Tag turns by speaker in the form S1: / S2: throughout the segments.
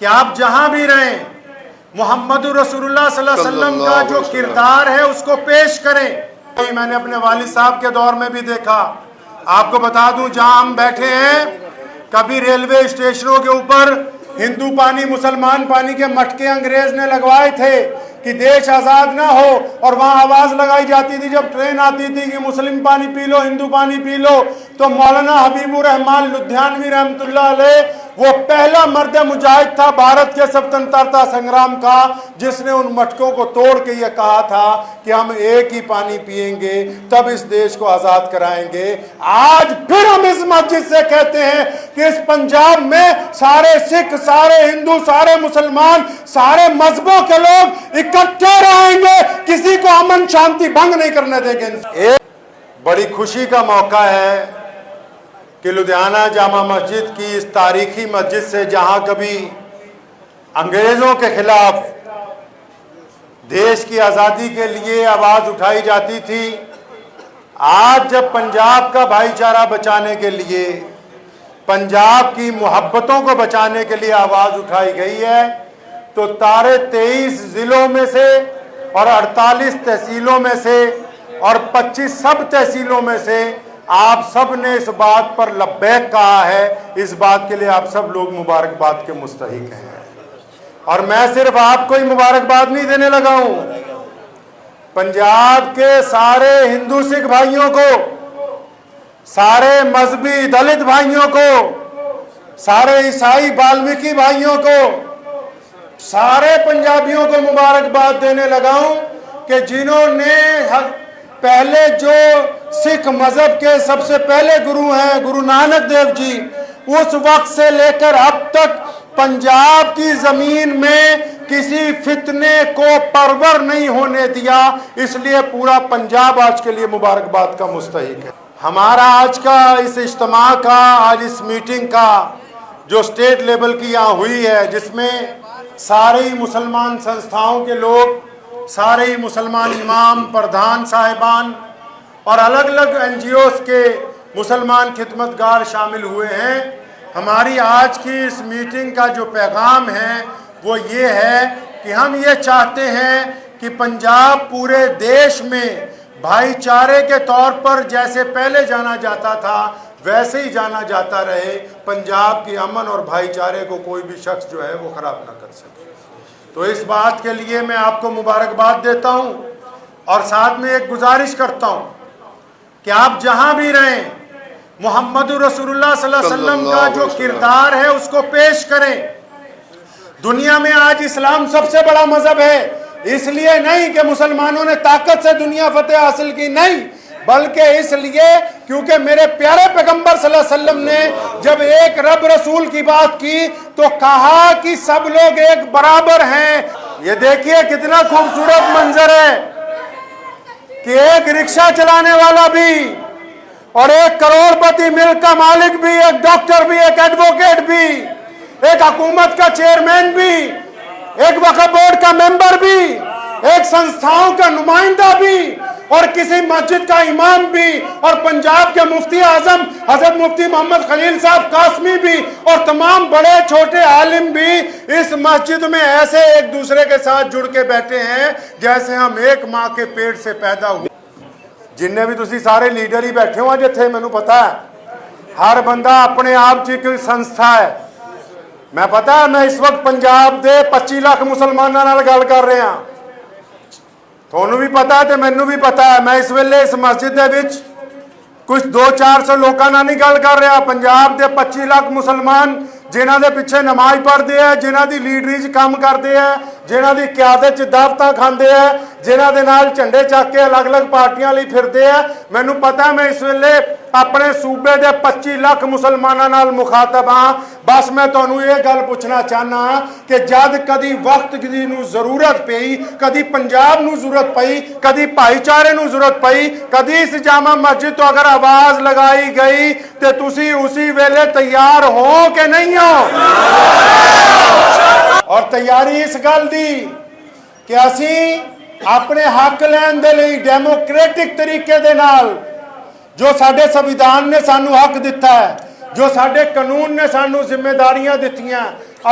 S1: کہ آپ جہاں بھی رہیں محمد رسول اللہ صلی اللہ علیہ وسلم کا جو کردار ہے اس کو پیش کریں۔ میں نے اپنے والی صاحب کے دور میں بھی دیکھا۔ آپ کو بتا دوں جہاں ہم بیٹھے ہیں کبھی ریلوے اسٹیشنوں کے اوپر ہندو پانی مسلمان پانی کے مٹکے انگریز نے لگوائے تھے کہ دیش آزاد نہ ہو اور وہاں آواز لگائی جاتی تھی جب ٹرین آتی تھی کہ مسلم پانی پی لو ہندو پانی پی لو تو مولانا حبیب الرحمان لدھیانوی رحمت اللہ علیہ وہ پہلا مرد مجاہد تھا بھارت کے سبتنترتا سنگرام کا، جس نے ان مٹکوں کو توڑ کے یہ کہا تھا کہ ہم ایک ہی پانی پیئیں گے، تب اس دیش کو آزاد کرائیں گے۔ آج پھر ہم اس مسجد سے کہتے ہیں کہ اس پنجاب میں سارے سکھ، سارے ہندو، سارے مسلمان، سارے مذہبوں کے لوگ اکٹھے رہیں گے۔ کسی کو امن شانتی بھنگ نہیں کرنے دیں گے۔ بڑی خوشی کا موقع ہے کہ لدھیانہ جامع مسجد کی اس تاریخی مسجد سے جہاں کبھی انگریزوں کے خلاف دیش کی آزادی کے لیے آواز اٹھائی جاتی تھی، آج جب پنجاب کا بھائی چارہ بچانے کے لیے، پنجاب کی محبتوں کو بچانے کے لیے آواز اٹھائی گئی ہے، تو تارے تیئیس ضلعوں میں سے اور اڑتالیس تحصیلوں میں سے اور پچیس سب تحصیلوں میں سے آپ سب نے اس بات پر لبیک کہا ہے، اس بات کے لیے آپ سب لوگ مبارکباد کے مستحق ہیں۔ اور میں صرف آپ کو ہی مبارکباد نہیں دینے لگا ہوں۔ پنجاب کے سارے ہندو سکھ بھائیوں کو، سارے مذہبی دلت بھائیوں کو، سارے عیسائی بالمکی بھائیوں کو، سارے پنجابیوں کو مبارکباد دینے لگا ہوں کہ جنہوں نے پہلے جو سکھ مذہب کے سب سے پہلے گرو ہیں گروہ نانک دیو جی اس وقت سے لے کر اب تک پنجاب کی زمین میں کسی فتنے کو پرور نہیں ہونے دیا۔ اس لیے پورا پنجاب آج کے لیے مبارکباد کا مستحق ہے۔ ہمارا آج کا اس اجتماع کا، آج اس میٹنگ کا جو اسٹیٹ لیول کی یہاں ہوئی ہے، جس میں سارے مسلمان سنستھاؤں کے لوگ سارے مسلمان امام، پردھان صاحبان اور الگ الگ این جی اوز کے مسلمان خدمت گار شامل ہوئے ہیں۔ ہماری آج کی اس میٹنگ کا جو پیغام ہے وہ یہ ہے کہ ہم یہ چاہتے ہیں کہ پنجاب پورے دیش میں بھائی چارے کے طور پر جیسے پہلے جانا جاتا تھا، ویسے ہی جانا جاتا رہے۔ پنجاب کی امن اور بھائی چارے کو کوئی بھی شخص جو ہے وہ خراب نہ کر سکے۔ تو اس بات کے لیے میں آپ کو مبارکباد دیتا ہوں اور ساتھ میں ایک گزارش کرتا ہوں کہ آپ جہاں بھی رہیں محمد رسول اللہ صلی اللہ علیہ وسلم کا جو کردار ہے اس کو پیش کریں۔ دنیا میں آج اسلام سب سے بڑا مذہب ہے اس لیے نہیں کہ مسلمانوں نے طاقت سے دنیا فتح حاصل کی نہیں۔ بلکہ اس لیے کیونکہ میرے پیارے پیغمبر صلی اللہ علیہ وسلم نے جب ایک رب رسول کی بات کی تو کہا کہ سب لوگ ایک برابر ہیں۔ یہ دیکھئے کتنا خوبصورت منظر ہے کہ ایک رکشہ چلانے والا بھی اور ایک کروڑ پتی مل کا مالک بھی، ایک ڈاکٹر بھی، ایک ایڈوکیٹ بھی، ایک حکومت کا چیئرمین بھی، ایک وقت بورڈ کا ممبر بھی، ایک سنستھاؤں کا نمائندہ بھی اور کسی مسجد کا امام بھی اور پنجاب کے مفتی اعظم، حضرت مفتی محمد خلیل صاحب، قاسمی بھی اور تمام بڑے چھوٹے عالم بھی اس مسجد میں ایسے ایک دوسرے کے ساتھ جڑ کے بیٹھے ہیں جیسے ہم ایک ماں کے پیٹ سے پیدا ہوئے۔ جن نے بھی تسی سارے لیڈر ہی بیٹھے ہو میں نے پتا ہے۔ ہر بندہ اپنے آپ چ کوئی ਸੰਸਥਾ ہے۔ میں پتا ہے، میں اس وقت پنجاب دے 25 ਲੱਖ نال گل کر رہے ہیں ਤੁਹਾਨੂੰ ਵੀ ਪਤਾ ਹੈ ਤੇ ਮੈਨੂੰ ਵੀ ਪਤਾ ਹੈ, ਮੈਂ ਇਸ ਵੇਲੇ ਇਸ ਮਸਜਿਦ ਦੇ ਵਿੱਚ ਕੁਝ 2-400 ਲੋਕਾਂ ਨਾਲ ਨਹੀਂ ਗੱਲ ਕਰ ਰਿਹਾ। ਪੰਜਾਬ ਦੇ 25 ਲੱਖ ਮੁਸਲਮਾਨ ਜਿਨ੍ਹਾਂ ਦੇ ਪਿੱਛੇ ਨਮਾਜ਼ ਪੜ੍ਹਦੇ ਆ, ਜਿਨ੍ਹਾਂ ਦੀ ਲੀਡਰੀ 'ਚ ਕੰਮ ਕਰਦੇ ਆ, ਜਿਨ੍ਹਾਂ ਦੀ ਕਿਆਦਤ 'ਚ ਦਾਵਤਾਂ ਖਾਂਦੇ ਆ, ਜਿਨ੍ਹਾਂ ਦੇ ਨਾਲ ਝੰਡੇ ਚੱਕ ਕੇ ਅਲੱਗ-ਅਲੱਗ ਪਾਰਟੀਆਂ ਲਈ ਫਿਰਦੇ ਆ। ਮੈਨੂੰ ਪਤਾ ਮੈਂ ਇਸ ਵੇਲੇ ਆਪਣੇ ਸੂਬੇ ਦੇ 25 ਲੱਖ ਮੁਸਲਮਾਨਾਂ ਨਾਲ ਮੁਖਾਤਬ ਹਾਂ। ਬਸ ਮੈਂ ਤੁਹਾਨੂੰ ਇਹ ਗੱਲ ਪੁੱਛਣਾ ਚਾਹਨਾ ਕਿ ਜਦ ਕਦੀ ਵਕਤ ਦੀ ਨੂੰ ਜ਼ਰੂਰਤ ਪਈ, ਕਦੀ ਪੰਜਾਬ ਨੂੰ ਜ਼ਰੂਰਤ ਪਈ, ਕਦੀ ਭਾਈਚਾਰੇ ਨੂੰ ਜ਼ਰੂਰਤ ਪਈ, ਕਦੀ ਇਸ ਜਾਮਾ ਮਸਜਿਦ ਤੋਂ ਅਗਰ ਆਵਾਜ਼ ਲਗਾਈ ਗਈ ਤੇ ਤੁਸੀਂ ਉਸੇ ਵੇਲੇ ਤਿਆਰ ਹੋ ਕਿ ਨਹੀਂ ਹੋ? ਔਰ ਤਿਆਰੀ ਇਸ ਗੱਲ ਦੀ ਕਿ ਅਸੀਂ ਆਪਣੇ ਹੱਕ ਲੈਣ ਦੇ ਲਈ ਡੈਮੋਕ੍ਰੈਟਿਕ ਤਰੀਕੇ ਦੇ ਨਾਲ ਜੋ ਸਾਡੇ ਸੰਵਿਧਾਨ ਨੇ ਸਾਨੂੰ ਹੱਕ ਦਿੱਤਾ ਹੈ, ਜੋ ਸਾਡੇ ਕਾਨੂੰਨ ਨੇ ਸਾਨੂੰ ਜ਼ਿੰਮੇਵਾਰੀਆਂ ਦਿੱਤੀਆਂ,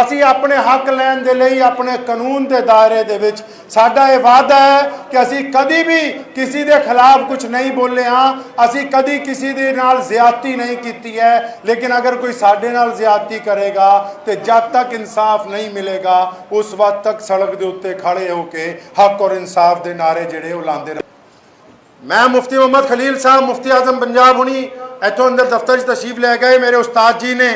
S1: ਅਸੀਂ ਆਪਣੇ ਹੱਕ ਲੈਣ ਦੇ ਲਈ ਆਪਣੇ ਕਾਨੂੰਨ ਦੇ ਦਾਇਰੇ ਦੇ ਵਿੱਚ ਸਾਡਾ ਇਹ ਵਾਅਦਾ ਹੈ ਕਿ ਅਸੀਂ ਕਦੀ ਵੀ ਕਿਸੇ ਦੇ ਖਿਲਾਫ ਕੁਝ ਨਹੀਂ ਬੋਲੇ ਹਾਂ, ਅਸੀਂ ਕਦੀ ਕਿਸੇ ਦੇ ਨਾਲ ਜ਼ਿਆਦਤੀ ਨਹੀਂ ਕੀਤੀ ਹੈ, ਲੇਕਿਨ ਅਗਰ ਕੋਈ ਸਾਡੇ ਨਾਲ ਜ਼ਿਆਦਤੀ ਕਰੇਗਾ ਤੇ ਜਦ ਤੱਕ ਇਨਸਾਫ ਨਹੀਂ ਮਿਲੇਗਾ, ਉਸ ਵਕਤ ਤੱਕ ਸੜਕ ਦੇ ਉੱਤੇ ਖੜੇ ਹੋ ਕੇ ਹੱਕ ਔਰ ਇਨਸਾਫ ਦੇ ਨਾਰੇ ਜਿਹੜੇ ਉਹ ਲਾਉਂਦੇ ਰਹੇ। ਮੈਂ ਮੁਫਤੀ ਮੁਹੰਮਦ ਖਲੀਲ ਸਾਹਿਬ, ਮੁਫਤੀ ਆਜ਼ਮ ਪੰਜਾਬ ਹੁਣੀ ਇੱਥੋਂ ਅੰਦਰ ਦਫ਼ਤਰ 'ਚ ਤਸ਼ਰੀਫ ਲੈ ਗਏ ਮੇਰੇ ਉਸਤਾਦ ਜੀ ਨੇ।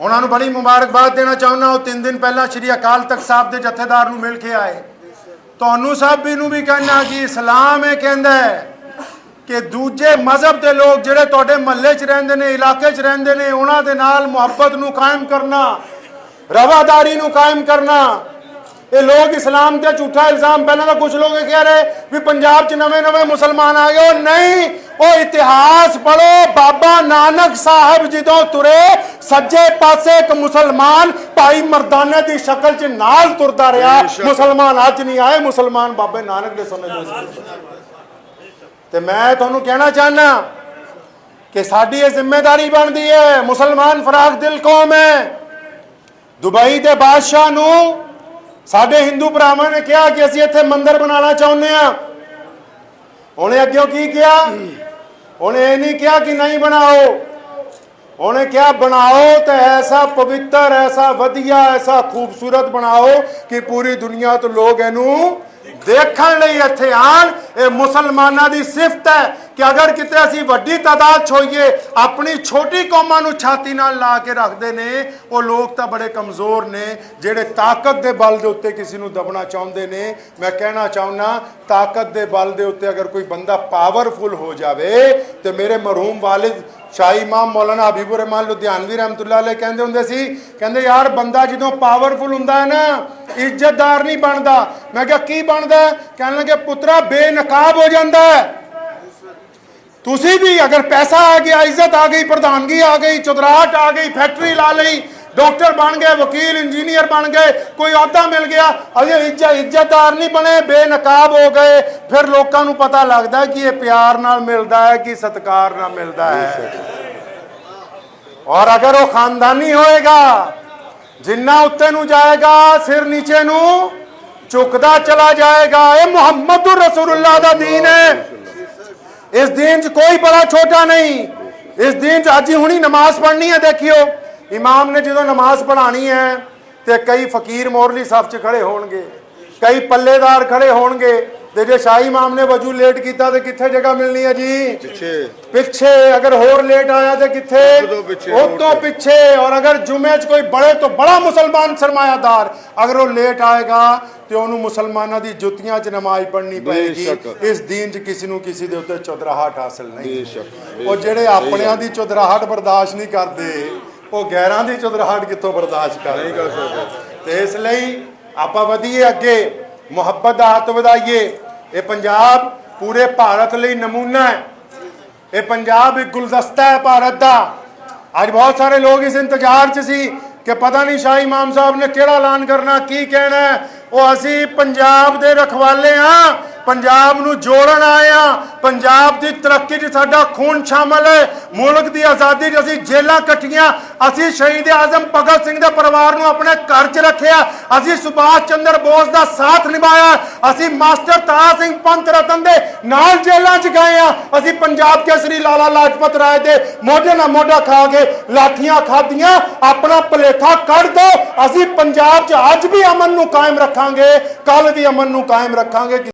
S1: ਉਹਨਾਂ ਨੂੰ ਬੜੀ ਮੁਬਾਰਕਬਾਦ ਦੇਣਾ ਚਾਹੁੰਦਾ, ਉਹ ਤਿੰਨ ਦਿਨ ਪਹਿਲਾਂ ਸ਼੍ਰੀ ਅਕਾਲ ਤਖਤ ਸਾਹਿਬ ਦੇ ਜਥੇਦਾਰ ਨੂੰ ਮਿਲ ਕੇ ਆਏ। ਤੁਹਾਨੂੰ ਸਭ ਵੀ ਨੂੰ ਵੀ ਕਹਿਣਾ ਕਿ ਇਸਲਾਮ ਇਹ ਕਹਿੰਦਾ ਹੈ ਕਿ ਦੂਜੇ ਮਜ਼ਹਬ ਦੇ ਲੋਕ ਜਿਹੜੇ ਤੁਹਾਡੇ ਮਹੱਲੇ 'ਚ ਰਹਿੰਦੇ ਨੇ, ਇਲਾਕੇ 'ਚ ਰਹਿੰਦੇ ਨੇ, ਉਹਨਾਂ ਦੇ ਨਾਲ ਮੁਹੱਬਤ ਨੂੰ ਕਾਇਮ ਕਰਨਾ, ਰਵਾਦਾਰੀ ਨੂੰ ਕਾਇਮ ਕਰਨਾ ਇਹ ਲੋਕ ਇਸਲਾਮ ਤੇ ਝੂਠਾ ਇਲਜ਼ਾਮ ਪਹਿਲਾਂ ਤਾਂ ਕੁਝ ਲੋਕ ਇਹ ਕਹਿ ਰਹੇ ਵੀ ਪੰਜਾਬ 'ਚ ਨਵੇਂ ਨਵੇਂ ਮੁਸਲਮਾਨ ਆ ਗਏ ਉਹ ਨਹੀਂ ਉਹ ਇਤਿਹਾਸ ਪੜੋ ਬਾਬਾ ਨਾਨਕ ਸਾਹਿਬ ਜਦੋਂ ਤੁਰੇ ਸੱਜੇ ਪਾਸੇ ਇੱਕ ਮੁਸਲਮਾਨ ਭਾਈ ਮਰਦਾਨੇ ਦੀ ਸ਼ਕਲ 'ਚ ਨਾਲ ਤੁਰਦਾ ਰਿਹਾ ਮੁਸਲਮਾਨ ਅੱਜ ਨਹੀਂ ਆਏ ਮੁਸਲਮਾਨ ਬਾਬੇ ਨਾਨਕ ਦੇ ਸਮੇਂ ਦੇ ਤੇ ਮੈਂ ਤੁਹਾਨੂੰ ਕਹਿਣਾ ਚਾਹਨਾ ਕਿ ਸਾਡੀ ਇਹ ਜ਼ਿੰਮੇਵਾਰੀ ਬਣਦੀ ਹੈ ਮੁਸਲਮਾਨ ਫਰਾਖ ਦਿਲ ਕੌਮ ਹੈ। ਦੁਬਈ ਦੇ ਬਾਦਸ਼ਾਹ ਨੂੰ ਸਾਡੇ ਹਿੰਦੂ ਭਰਾਵਾਂ ਨੇ ਕਿਹਾ ਕਿ ਅਸੀਂ ਇੱਥੇ ਮੰਦਿਰ ਬਣਾਉਣਾ ਚਾਹੁੰਦੇ ਆ ਉਹਨੇ ਅੱਗੇ ਕੀ ਕਿਹਾ? ਉਹਨੇ ਇਹ ਨਹੀਂ ਕਿਹਾ ਕਿ ਨਹੀਂ ਬਣਾਓ। ਉਹਨੇ ਕਿਹਾ, ਬਣਾਓ ਤੇ ਐਸਾ ਪਵਿੱਤਰ, ਐਸਾ ਵਧੀਆ, ਐਸਾ ਖੂਬਸੂਰਤ ਬਣਾਓ ਕਿ ਪੂਰੀ ਦੁਨੀਆ ਤੋਂ ਲੋਕ ਇਹਨੂੰ ਦੇਖਣ ਲਈ ਇੱਥੇ ਆਣ, ਇਹ ਮੁਸਲਮਾਨਾਂ ਦੀ ਸਿਫਤ ਹੈ ਕਿ ਅਗਰ ਕਿਤੇ ਅਸੀਂ ਵੱਡੀ ਤਾਦਾਦ ਛੋਈਏ, ਆਪਣੀ ਛੋਟੀ ਕੌਮਾਂ ਨੂੰ ਛਾਤੀ ਨਾਲ ਲਾ ਕੇ ਰੱਖਦੇ ਨੇ, ਉਹ ਲੋਕ ਤਾਂ ਬੜੇ ਕਮਜ਼ੋਰ ਨੇ, ਜਿਹੜੇ ਤਾਕਤ ਦੇ ਬਲ ਦੇ ਉੱਤੇ ਕਿਸੇ ਨੂੰ ਦਬਣਾ ਚਾਹੁੰਦੇ ਨੇ। ਮੈਂ ਕਹਿਣਾ ਚਾਹੁੰਨਾ, ਤਾਕਤ ਦੇ ਬਲ ਦੇ ਉੱਤੇ ਅਗਰ ਕੋਈ ਬੰਦਾ ਪਾਵਰਫੁਲ ਹੋ ਜਾਵੇ, ਤੇ ਮੇਰੇ ਮਰਹੂਮ ਵਾਲਿਦ ਸ਼ਾਹੀ ਇਮਾਮ ਮੌਲਾਨਾ ਹਬੀਬੁਰ ਰਹਿਮਾਨ ਲੁਧਿਆਨਵੀ ਰਹਿਮਤੁল্লাਹ ਅਲੈਹ ਕਹਿੰਦੇ ਹੁੰਦੇ ਸੀ, ਕਹਿੰਦੇ ਯਾਰ ਬੰਦਾ ਜਦੋਂ ਪਾਵਰਫੁਲ ਹੁੰਦਾ ਹੈ ਨਾ, ਇੱਜ਼ਤਦਾਰ ਨਹੀਂ ਬਣਦਾ ਮੈਂ ਕਿਹਾ, ਕੀ ਬਣਦਾ ਹੈ? ਕਹਿਣ ਲੱਗੇ, ਪੁੱਤਰਾ, ਬੇਨਕਾਬ ਹੋ ਜਾਂਦਾ ਹੈ ਤੁਸੀਂ ਵੀ ਅਗਰ ਪੈਸਾ ਆ ਗਿਆ, ਇੱਜ਼ਤ ਆ ਗਈ, ਪ੍ਰਧਾਨਗੀ ਆ ਗਈ, ਚੁਦਰਾਹਟ ਆ ਗਈ, ਫੈਕਟਰੀ ਲਾ ਲਈ ਡਾਕਟਰ ਬਣ ਗਏ, ਵਕੀਲ, ਇੰਜੀਨੀਅਰ ਬਣ ਗਏ, ਕੋਈ ਅਹੁਦਾ ਮਿਲ ਗਿਆ। ਅਜੇ ਇੱਜ਼ਤ ਇੱਜ਼ਤਦਾਰ ਨਹੀਂ ਬਣੇ, ਬੇਨਕਾਬ ਹੋ ਗਏ। ਫਿਰ ਲੋਕਾਂ ਨੂੰ ਪਤਾ ਲੱਗਦਾ ਕਿ ਇਹ ਪਿਆਰ ਨਾਲ ਮਿਲਦਾ ਹੈ ਕਿ ਸਤਕਾਰ ਨਾਲ ਮਿਲਦਾ ਹੈ। ਔਰ ਅਗਰ ਉਹ ਖਾਨਦਾਨੀ ਹੋਏਗਾ, ਜਿੰਨਾ ਉੱਤੇ ਨੂੰ ਜਾਏਗਾ, ਸਿਰ ਨੀਚੇ ਨੂੰ ਚੁੱਕਦਾ ਚਲਾ ਜਾਏਗਾ। ਇਹ ਮੁਹੰਮਦੁਰ ਰਸੂਲullah ਦਾ دین ਹੈ। ਇਸ دین 'ਚ ਕੋਈ ਬੜਾ ਛੋਟਾ ਨਹੀਂ। ਇਸ دین 'ਚ ਅੱਜ ਹੁਣੀ ਨਮਾਜ਼ ਪੜ੍ਹਨੀ ਹੈ, ਦੇਖਿਓ। ਇਮਾਮ ਨੇ ਜਦੋਂ ਨਮਾਜ਼ ਪੜ੍ਹਾਣੀ ਹੈ ਤੇ ਕਈ ਫਕੀਰ ਮੋਰਲੀ ਸਫ 'ਚ ਖੜੇ ਹੋਣਗੇ ਕਈ ਪੱਲੇਦਾਰ ਖੜੇ ਹੋਣਗੇ ਤੇ ਜੇ ਸ਼ਾਹੀ ਇਮਾਮ ਨੇ ਵਜੂ ਲੇਟ ਕੀਤਾ ਤੇ ਕਿੱਥੇ ਜਗ੍ਹਾ ਮਿਲਣੀ ਹੈ ਜੀ?
S2: ਪਿੱਛੇ।
S1: ਪਿੱਛੇ ਅਗਰ ਹੋਰ ਲੇਟ ਆਇਆ ਤੇ ਕਿੱਥੇ? ਉਹ ਤੋਂ ਪਿੱਛੇ ਔਰ ਅਗਰ ਜੁਮੇ 'ਚ ਕੋਈ ਬੜੇ ਤੋਂ ਬੜਾ ਮੁਸਲਮਾਨ ਸਰਮਾਇਆਦਾਰ ਅਗਰ ਉਹ ਲੇਟ ਆਏਗਾ ਤੇ ਉਹਨੂੰ ਮੁਸਲਮਾਨਾਂ ਦੀ ਜੁੱਤੀਆਂ 'ਚ ਨਮਾਜ਼ ਪੜ੍ਹਨੀ ਪਏਗੀ। ਇਸ ਦੀਨ 'ਚ ਕਿਸੇ ਨੂੰ ਕਿਸੇ ਦੇ ਉੱਤੇ ਚੁਦਰਾਹਟ ਹਾਸਲ ਨਹੀਂ। ਉਹ ਜਿਹੜੇ ਆਪਣਿਆਂ ਦੀ ਚੁਦਰਾਹਟ ਬਰਦਾਸ਼ਤ ਨਹੀਂ ਕਰਦੇ ਉਹ ਗੈਰਾਂ ਦੀ ਚੁਦਰਾਹਟ ਕਿੱਥੋਂ ਬਰਦਾਸ਼ਤ
S2: ਨਹੀਂ
S1: ਕਰਦੇ
S2: ਕਰ ਸਕਦੇ
S1: ਤੇ ਇਸ ਲਈ ਆਪਾਂ ਵਧੀਏ ਅੱਗੇ ਮੁਹੱਬਤ ਦਾ ਹੱਥ ਵਧਾਈਏ। ਇਹ ਪੰਜਾਬ ਪੂਰੇ ਭਾਰਤ ਲਈ ਨਮੂਨਾ ਹੈ। ਇਹ ਪੰਜਾਬ ਇੱਕ ਗੁਲਦਸਤਾ ਹੈ ਭਾਰਤ ਦਾ। ਅੱਜ ਬਹੁਤ ਸਾਰੇ ਲੋਕ ਇਸ ਇੰਤਜ਼ਾਰ 'ਚ ਸੀ ਕਿ ਪਤਾ ਨਹੀਂ ਸ਼ਾਹ ਇਮਾਮ ਸਾਹਿਬ ਨੇ ਕਿਹੜਾ ਐਲਾਨ ਕਰਨਾ ਕੀ ਕਹਿਣਾ। ਉਹ ਅਸੀਂ ਪੰਜਾਬ ਦੇ ਰਖਵਾਲੇ ਹਾਂ। ਪੰਜਾਬ ਨੂੰ ਜੋੜਨ ਆਏ ਹਾਂ। ਪੰਜਾਬ ਦੀ ਤਰੱਕੀ 'ਚ ਸਾਡਾ ਖੂਨ ਸ਼ਾਮਲ ਹੈ। ਮੁਲਕ ਦੀ ਆਜ਼ਾਦੀ 'ਚ ਅਸੀਂ ਜੇਲਾਂ ਕੱਟੀਆਂ। ਅਸੀਂ ਸ਼ਹੀਦ ਆਜ਼ਮ ਭਗਤ ਸਿੰਘ ਦੇ ਪਰਿਵਾਰ ਨੂੰ ਆਪਣੇ ਘਰ 'ਚ ਰੱਖਿਆ। ਅਸੀਂ ਸੁਭਾਸ਼ ਚੰਦਰ ਬੋਸ ਦਾ ਸਾਥ ਨਿਭਾਇਆ। ਅਸੀਂ ਮਾਸਟਰ ਤਾਰਾ ਸਿੰਘ ਪੰਥ ਰਤਨ ਦੇ ਨਾਲ ਜੇਲਾਂ 'ਚ ਗਏ ਆ ਅਸੀਂ ਪੰਜਾਬ ਕੇਸਰੀ ਲਾਲਾ ਲਾਜਪਤ ਰਾਏ ਦੇ ਮੋਢੇ ਨਾਲ ਮੋਢਾ ਖਾ ਕੇ ਲਾਠੀਆਂ ਖਾਧੀਆਂ। ਆਪਣਾ ਭਲੇਖਾ ਕੱਢ ਦੋ। ਅਸੀਂ ਪੰਜਾਬ 'ਚ ਅੱਜ ਵੀ ਅਮਨ ਨੂੰ ਕਾਇਮ ਰੱਖਾਂਗੇ। ਕੱਲ ਵੀ ਅਮਨ ਨੂੰ ਕਾਇਮ ਰੱਖਾਂਗੇ।